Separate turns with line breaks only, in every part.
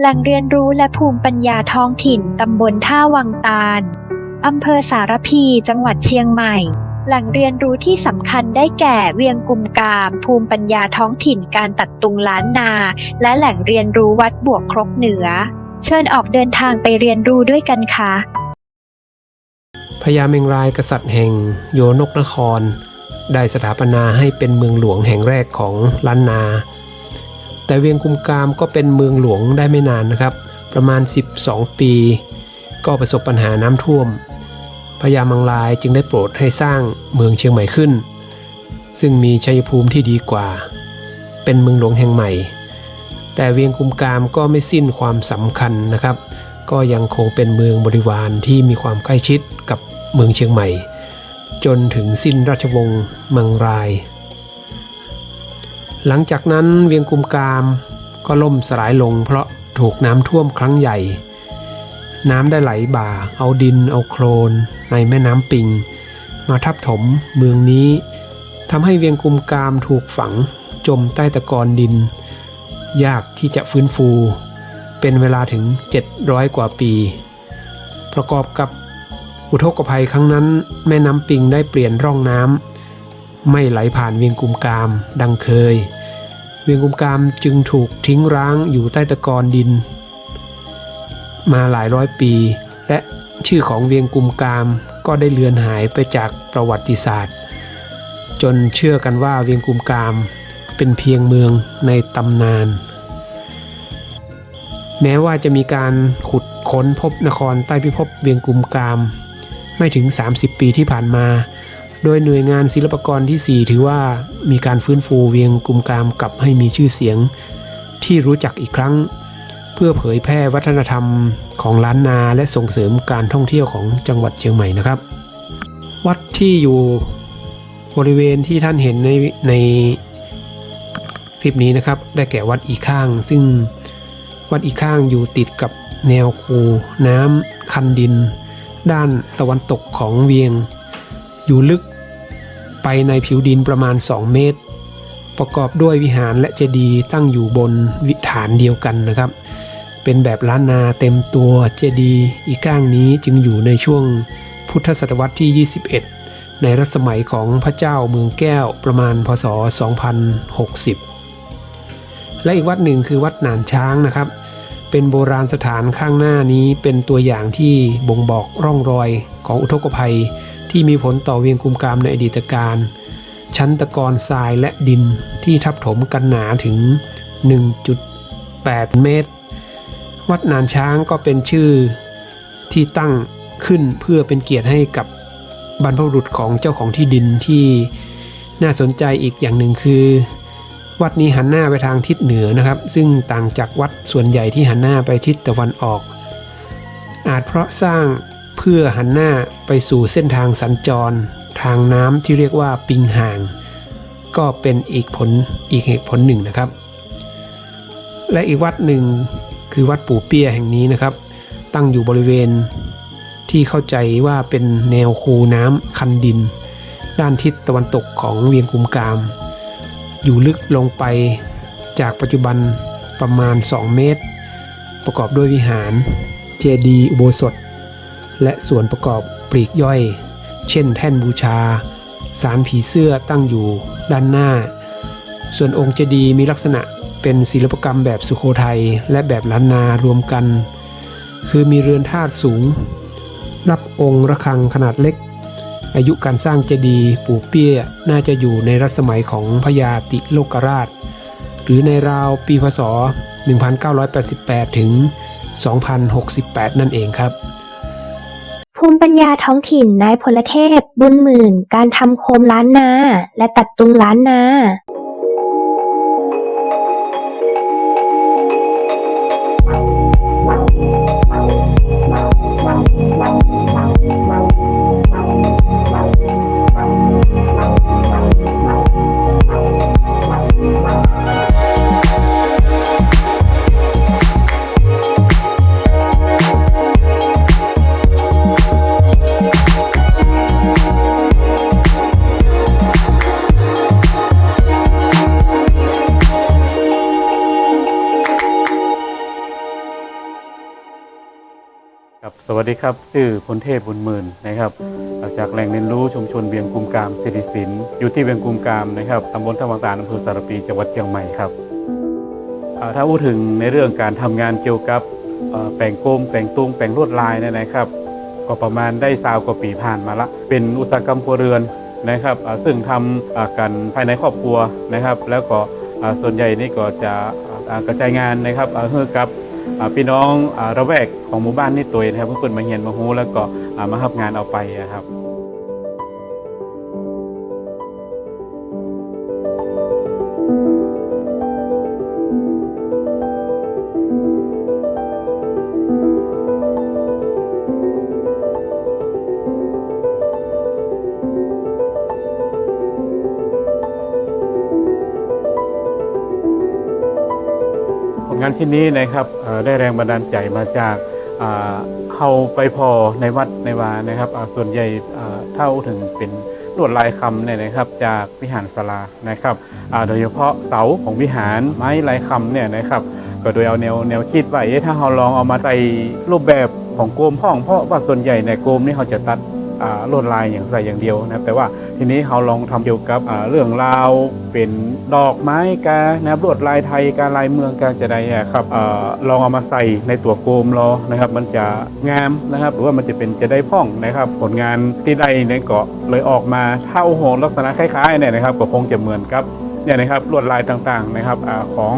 แหล่งเรียนรู้และภูมิปัญญาท้องถิ่นตำบลท่าวังตาล อำเภอสารพี จังหวัดเชียงใหม่ แหล่งเรียนรู้ที่สำคัญได้แก่เวียงกุมกาม ภูมิปัญญาท้องถิ่นการตัดตุงล้านนา และแหล่งเรียนรู้วัดบวกครกเหนือ เชิญออกเดินทางไปเรียนรู้ด้วยกันค่ะ
พญาเมงรายกษัตริย์แห่งโยนกนคร ได้สถาปนาให้เป็นเมืองหลวงแห่งแรกของล้านนา แต่เวียงกุมกามก็เป็นเมืองหลวงได้ไม่นานนะครับ ประมาณ 12 ปี ก็ประสบปัญหาน้ำท่วมพญามังรายจึงได้โปรดให้สร้างเมืองเชียงใหม่ขึ้น ซึ่งมีชัยภูมิที่ดีกว่า เป็นเมืองหลวงแห่งใหม่ แต่เวียงกุมกามก็ไม่สิ้นความสำคัญนะครับ ก็ยังคงเป็นเมืองบริวารที่มีความใกล้ชิดกับเมืองเชียงใหม่ จนถึงสิ้นราชวงศ์มังราย หลังจากนั้นเวียงกุมกามก็ล่มสลายลงเพราะถูกน้ำท่วมครั้งใหญ่ น้ำได้ไหลบ่า เอาดินเอาโคลน ในแม่น้ำปิง มาทับถมเมืองนี้ทำให้เวียงกุมกามถูกฝังจมใต้ตะกอนดิน ยากที่จะฟื้นฟู เป็นเวลาถึง 700 กว่าปี ประกอบกับอุทกภัยครั้งนั้นแม่น้ำปิงได้เปลี่ยนร่องน้ำไม่ไหลผ่านเวียงกุมกามดังเคย เวียงกุมกามจึงถูกทิ้งร้างอยู่ใต้ตะกอนดิน มาหลายร้อยปี และชื่อของเวียงกุมกามก็ได้เลือนหายไปจากประวัติศาสตร์ จนเชื่อกันว่าเวียงกุมกามเป็นเพียงเมืองในตำนาน แม้ว่าจะมีการขุดค้นพบนครใต้พิภพเวียงกุมกาม ไม่ถึง 30 ปีที่ผ่านมา โดยหน่วยงานศิลปากรที่ 4 ถือว่ามีการฟื้นฟูเวียงกุมกามกลับให้มีชื่อเสียงที่รู้จักอีกครั้ง เพื่อเผยแพร่วัฒนธรรมของล้านนาและส่งเสริมการท่องเที่ยวของจังหวัดเชียงใหม่นะครับ วัดที่อยู่บริเวณที่ท่านเห็นในในคลิปนี้นะครับ ได้แก่วัดอีข้าง ซึ่งวัดอีกข้างอยู่ติดกับแนวคูน้ำคันดิน ด้านตะวันตกของเวียง อยู่ลึก ไปในผิวดินประมาณ 2 เมตร ประกอบด้วยวิหารและเจดีย์ตั้งอยู่บนวิฐานเดียวกันนะครับ เป็นแบบล้านนาเต็มตัวเจดีย์อีกข้างนี้จึงอยู่ในช่วงพุทธศตวรรษที่ 21 ในรัชสมัยของพระเจ้าเมืองแก้วประมาณพศ 2060 และอีกวัดหนึ่งคือวัดหนานช้างนะครับ เป็นโบราณสถานข้างหน้านี้เป็นตัวอย่างที่บ่งบอกร่องรอยของอุทกภัย ที่มีผลต่อเวียงกุมกามในอดีตการ ชั้นตะกอนทรายและดินที่ทับถมกันหนาถึง 1.8 เมตร วัดนานช้างก็เป็นชื่อที่ตั้งขึ้นเพื่อเป็นเกียรติให้กับบรรพบุรุษของเจ้าของที่ดินที่น่าสนใจอีกอย่างหนึ่งคือ วัดนี้หันหน้าไปทางทิศเหนือนะครับ ซึ่งต่างจากวัดส่วนใหญ่ที่หันหน้าไปทิศตะวันออก อาจเพราะสร้าง พื่อหันหน้าไปสู่เส้นทางสัญจร ทางน้ำที่เรียกว่าปิงห่าง ก็เป็นอีกผลอีกเหตุผลหนึ่งนะครับ และอีกวัดหนึ่งคือวัดปู่เปียแห่งนี้นะครับ ตั้งอยู่บริเวณที่เข้าใจว่าเป็นแนวคูน้ำคันดิน ด้านทิศตะวันตกของเวียงกุมกาม อยู่ลึกลงไปจากปัจจุบันประมาณ 2 เมตร ประกอบด้วยวิหาร เจดีย์อุโบสถ และส่วนประกอบปลีกย่อย เช่นแท่นบูชา สารผีเสื้อตั้งอยู่ด้านหน้า ส่วนองค์เจดีย์มีลักษณะเป็นศิลปกรรมแบบสุโขทัยและแบบล้านนารวมกัน คือมีเรือนธาตุสูง รับองค์ระฆังขนาดเล็ก อายุการสร้างเจดีย์ปู่เปี้ยน่าจะอยู่ในรัชสมัยของพญาติโลกราช หรือในราวปีพศ 1988 ถึง 2068 นั่นเองครับ
ภูมิปัญญาท้องถิ่น นายพลเทพ บุญหมื่น การทำโคมล้านนา และตัดตุงล้านนา
วัสดีครับชื่อพลเทพบุญหมื่นนะครับ จากแหล่งเรียนรู้ชุมชนเวียงกุมกามสิริสินอยู่ที่เวียงกุมกามนะครับตำบลท่าวังตาลอำเภอสารปีจังหวัดเชียงใหม่ครับถ้าพูดถึงในเรื่องการทำงานเกี่ยวกับแปลงโกมแปลงตุ้งแปลงลวดลายเนี่ยนะครับ ก็ประมาณได้ซาวกว่าปีผ่านมาละ เป็นอุตสาหกรรมครัวเรือนนะครับซึ่งทำกันภายในครอบครัวนะครับ แล้วก็ส่วนใหญ่นี่ก็จะกระจายงานนะครับอ่าให้กับ พี่น้องระแวกของหมู่บ้านนี่ตัวเองนะครับเพื่อนๆมาเห็นมาฮู้แล้วก็มารับงานเอาไปอะครับานชิ้นนี้นะครับได้แรงบันดาลใจมาจากเฮาไปพอในวัดในวานะครับส่วนใหญ่เท่าถึงเป็นลวดลายคำเนี่ยนะครับจากวิหารศาลานะครับโดยเฉพาะเสาของวิหารไม้ลายคำเนี่ยนะครับก็โดยเอาแนวแนวคิดว่าเอ๊ะถ้าเราลองเอามาใส่รูปแบบของโกมห้องเพราะว่าส่วนใหญ่ในโกมนี่เขาจะตัด ลวดลายอย่างใส่อย่างเดียวนะครับแต่ว่าทีนี้เขาลองทำเกี่ยวกับเรื่องราวเป็นดอกไม้กานะครับลวดลายไทยการลายเมืองการจะได้ครับอลองเอามาใส่ในตัวโกมรอนะครับ มันจะงามนะครับ หรือว่ามันจะเป็นจะได้พ่องนะครับ ผลงานที่ได้เนี่ยก็เลยออกมาเท่าโหลักษณะคล้ายๆเนี่ยนะครับก็คงจะเหมือนกับเนี่ยนะครับลวดลายต่างๆนะครับอของ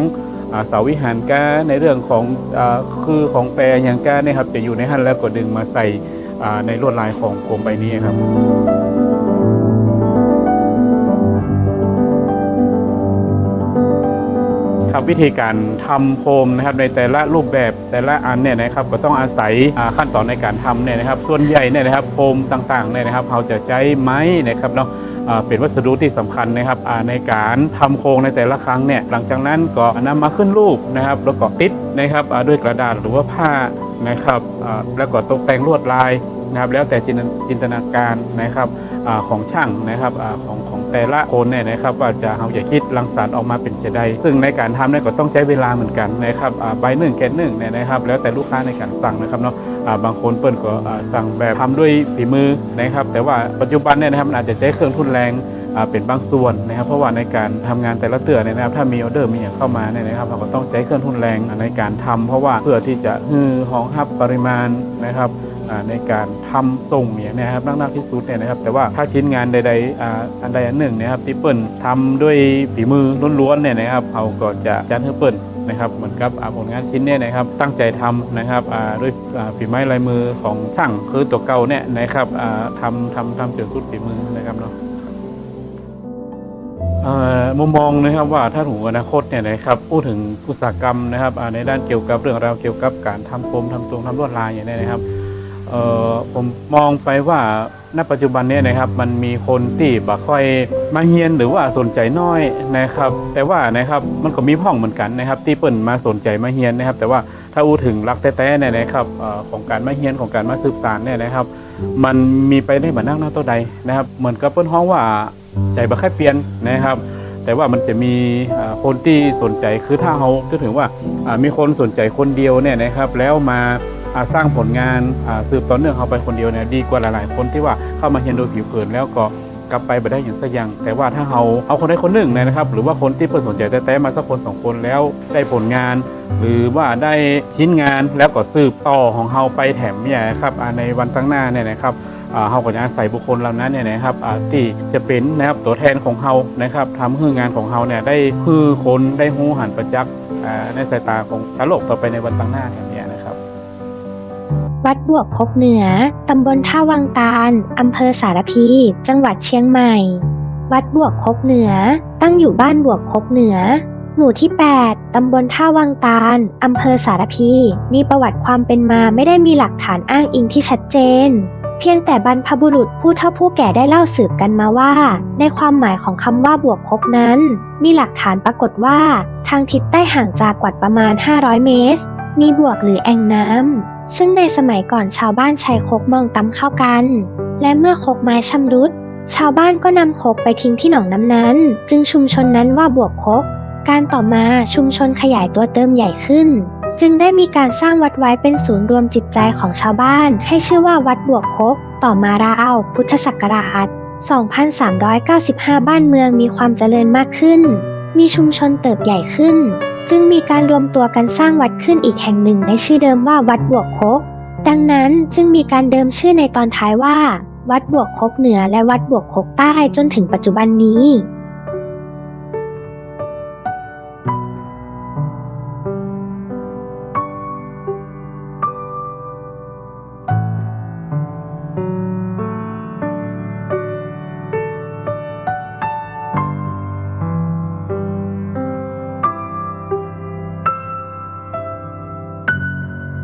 เสาวิหารแก้ในเรื่องของอคือของแปรอย่างแก้เนี่ยครับจะอยู่ในหันแล้วก็ดึงมาใส่ ในลวดลายของโคมใบนี้ครับครับวิธีการทำโคมนะครับในแต่ละรูปแบบแต่ละอันเนี่ยนะครับก็ต้องอาศัยขั้นตอนในการทำเนี่ยนะครับส่วนใหญ่เนี่ยนะครับโคมต่างๆเนี่ยนะครับเราจะใช้ไม้นะครับเนาะอ่า เป็นวัสดุที่สำคัญนะครับในการทำโครงในแต่ละครั้งเนี่ยหลังจากนั้นก็นำมาขึ้นรูปนะครับแล้วก็ติดนะครับด้วยกระดาษหรือว่าผ้านะครับแล้วก็ตกแต่งลวดลายนะครับแล้วแต่จินตนาการนะครับของช่างนะครับของ แต่ละคนเนี่ยนะครับว่าจะเอาอย่าคิดรังสรรค์ออกมาเป็นจะได้ซึ่งในการทำเนี่ยก็ต้องใช้เวลาเหมือนกันนะครับใบหนึ่งแกนหนึ่งเนี่ยนะครับ แล้วแต่ลูกค้าในการสั่งนะครับเนาะบางคนเปิ้ลก็สั่งแบบทำด้วยฝีมือนะครับ แต่ว่าปัจจุบันเนี่ยนะครับมันอาจจะใช้เครื่องทุนแรงเป็นบางส่วนนะครับเพราะว่าในการทำงานแต่ละเตือเนี่ยนะครับ ถ้ามีออเดอร์มีอย่างเข้ามาเนี่ยนะครับเราก็ต้องใช้เครื่องทุนแรงในการทำเพราะว่าเพื่อที่จะฮือห้องฮับปริมาณนะครับ ในการทำส่งเนี้ยนะครับนักๆที่สุดเนี่ยนะครับ แต่ว่าถ้าชิ้นงานใดๆอันใดอันหนึ่งนะครับที่เปิ้ลทำด้วยฝีมือล้วนๆเนี่ยนะครับเขาก็จะจัดให้เปิ้ลนะครับเหมือนกับผลงานชิ้นเนี่ยนะครับตั้งใจทำนะครับด้วยฝีไม้ลายมือของช่างคือตัวเก่าเนี่ยนะครับทำทำทำจนสุดฝีมือนะครับเนาะมุมมองนะครับว่าถ้าถึงอนาคตเนี่ยนะครับพูดถึงอุตสาหกรรมนะครับในด้านเกี่ยวกับเรื่องราวเกี่ยวกับการทำโฟมทำตรงทำลวดลายอย่างนี้นะครับ เอ่อผมมองไปว่าณปัจจุบันนี่ยนะครับมันมีคนที่บ่ค่อยมาเฮียนหรือว่าสนใจน้อยนะครับ แต่ว่านะครับมันก็มีพ่องเหมือนกันนะครับ ที่เปิ่นมาสนใจมาเฮียนนะครับ แต่ว่าถ้าอูถึงรักแท้ๆเนี่ยนะครับออของการมาเฮียนของการมาสืบสานเนี่ยนะครับ มันมีไปได้เหมือนนั่งหน้าตัวใดนะครับ เหมือนกับเปิ้นฮ้องว่าใจบ่ค่อยเปลี่ยนนะครับแต่ว่ามันจะมีคนที่สนใจคือถ้าเขาก็ถึงว่ามีคนสนใจคนเดียวเนี่ยนะครับ แล้วมา สร้างผลงานาสืบต่อเนื่องเขาไปคนเดียวเนี่ยดีกว่าหลายๆ คนที่ว่าเข้ามาเรียนโดยผิวเผินแล้วก็กลับไปบ่ได้อย่างสักอย่าง แต่ว่าถ้าเขาเอาคนใดคนหนึ่งนะครับ หรือว่าคนที่เพิ่นสนใจแต่มาสักคนสองคนแล้วได้ผลงาน หรือว่าได้ชิ้นงานแล้วก็สืบต่อของเขาไปแถมเนี่ยนะครับในวันข้งหน้าเนี่ยนะครับอ่าเฮาก็จะอาศัยบุคคลเหล่านั้นเนี่ยนะครับที่จะเป็นนะครับตัวแทนของเฮานะครับทำให้งานของเฮาเนี่ยได้คือคนได้หูหันประจักษ์ในสายตาของชาวโลกต่อไปในวันข้งหน้าเนี้ย
วัดบวกคกเหนือ ตำบลท่าวังตาล อำเภอสารพี จังหวัดเชียงใหม่ วัดบวกคกเหนือ ตั้งอยู่บ้านบวกคกเหนือ หมู่ที่ 8 ตำบลท่าวังตาล อำเภอสารพี มีประวัติความเป็นมาไม่ได้มีหลักฐานอ้างอิงที่ชัดเจน เพียงแต่บรรพบุรุษผู้เฒ่าผู้แก่ได้เล่าสืบกันมาว่า ในความหมายของคำว่าบวกคกนั้น มีหลักฐานปรากฏว่า ทางทิศใต้ห่างจากกวัดประมาณ 500 เมตร มีบวกหรือแอ่งน้ำ ซึ่งในสมัยก่อนชาวบ้านใช้คกมองตำเข้ากัน และเมื่อคกไม้ชำรุด ชาวบ้านก็นำคกไปทิ้งที่หนองน้ำนั้น จึงชุมชนนั้นว่าบวกคก การต่อมาชุมชนขยายตัวเติมใหญ่ขึ้น จึงได้มีการสร้างวัดไว้เป็นศูนย์รวมจิตใจของชาวบ้าน ให้ชื่อว่าวัดบวกคก ต่อมาราวพุทธศักราช 2395 บ้านเมืองมีความเจริญมากขึ้น มีชุมชนเติบใหญ่ขึ้น จึงมีการรวมตัวกันสร้างวัดขึ้นอีกแห่งหนึ่งในชื่อเดิมว่าวัดบวกคก ดังนั้นจึงมีการเดิมชื่อในตอนท้ายว่า วัดบวกคกเหนือและวัดบวกคกใต้จนถึงปัจจุบันนี้